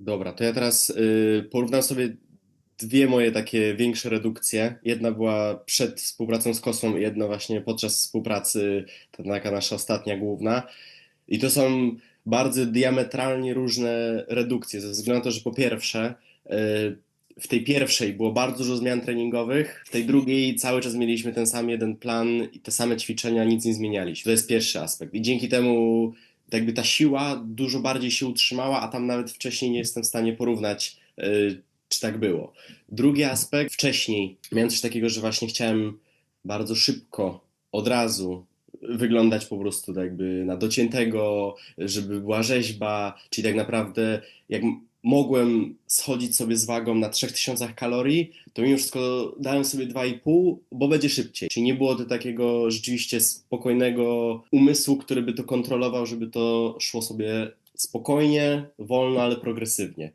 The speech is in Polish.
Dobra, to ja teraz y, porównam sobie dwie moje takie większe redukcje. Jedna była przed współpracą z Kosmą, jedna właśnie podczas współpracy, ta taka nasza ostatnia główna. I to są bardzo diametralnie różne redukcje, ze względu na to, że po pierwsze, y, w tej pierwszej było bardzo dużo zmian treningowych, w tej drugiej cały czas mieliśmy ten sam jeden plan i te same ćwiczenia, nic nie zmienialiśmy. To jest pierwszy aspekt. I dzięki temu jakby ta siła dużo bardziej się utrzymała, a tam nawet wcześniej nie jestem w stanie porównać, y, czy tak było. Drugi aspekt, wcześniej miałem coś takiego, że właśnie chciałem bardzo szybko, od razu wyglądać po prostu tak jakby na dociętego, żeby była rzeźba, czyli tak naprawdę jak mogłem schodzić sobie z wagą na 3000 kalorii, to mimo wszystko dałem sobie 2,5, bo będzie szybciej. Czyli nie było to takiego rzeczywiście spokojnego umysłu, który by to kontrolował, żeby to szło sobie spokojnie, wolno, ale progresywnie.